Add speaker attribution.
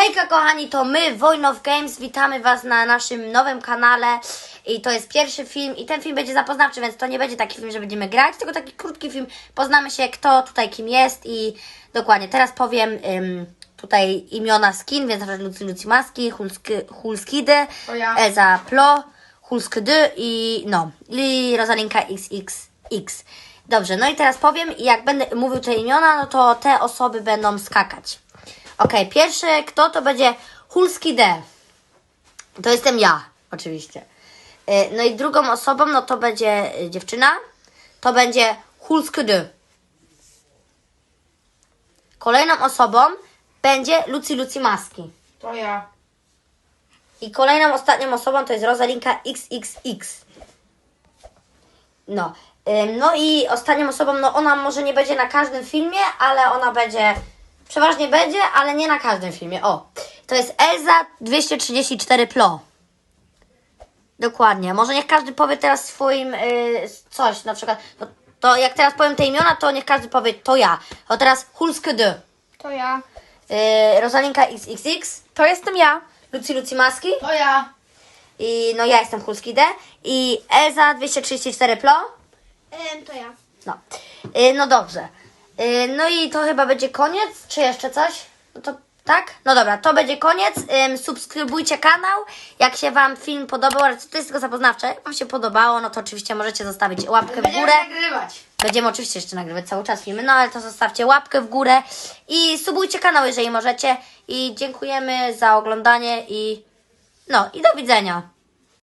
Speaker 1: Hejka kochani, to my, Wojnow Games, witamy Was na naszym nowym kanale i to jest pierwszy film i ten film będzie zapoznawczy, więc to nie będzie taki film, że będziemy grać, tylko taki krótki film, poznamy się kto tutaj kim jest i dokładnie, teraz powiem ym, tutaj imiona skin, więc Lucy Lucy Maski, Hulsk- Hulskide,
Speaker 2: To ja.
Speaker 1: Eza Plo, Hulskdy i no, i Rosalinka XXX. Dobrze, no i teraz powiem, i jak będę mówił te imiona, no to te osoby będą skakać. Okej, pierwszy kto to będzie Hulski D. To jestem ja, oczywiście. Y, No i drugą osobą, no to będzie y, dziewczyna. To będzie Hulski D. Kolejną osobą będzie Lucy Lucy Maski.
Speaker 2: To ja.
Speaker 1: I kolejną, ostatnią osobą to jest Rosalinka XXX. No. No i ostatnią osobą, no ona może nie będzie na każdym filmie, ale ona będzie, przeważnie będzie, ale nie na każdym filmie. O, to jest Elza 234 Plo. Dokładnie. Może niech każdy powie teraz swoim y, coś, na przykład, to, to jak teraz powiem te imiona, to niech każdy powie to ja. To teraz Hulske D.
Speaker 2: To ja.
Speaker 1: Y, Rosalinka XXX.
Speaker 3: To jestem ja.
Speaker 1: Lucy Lucy Maski.
Speaker 2: To ja.
Speaker 1: I no ja jestem Hulski D. I Elza 234 Plo.
Speaker 3: to ja.
Speaker 1: No. Y, no dobrze. Y, no i to chyba będzie koniec. Czy jeszcze coś? No to tak? No dobra, to będzie koniec. Subskrybujcie kanał. Jak się Wam film podobał, ale to jest tylko zapoznawcze. Jak Wam się podobało, no to oczywiście możecie zostawić łapkę w
Speaker 2: Będziemy
Speaker 1: górę.
Speaker 2: nagrywać.
Speaker 1: Będziemy oczywiście jeszcze nagrywać cały czas filmy, no ale to zostawcie łapkę w górę i subujcie kanał, jeżeli możecie. I dziękujemy za oglądanie i no i do widzenia.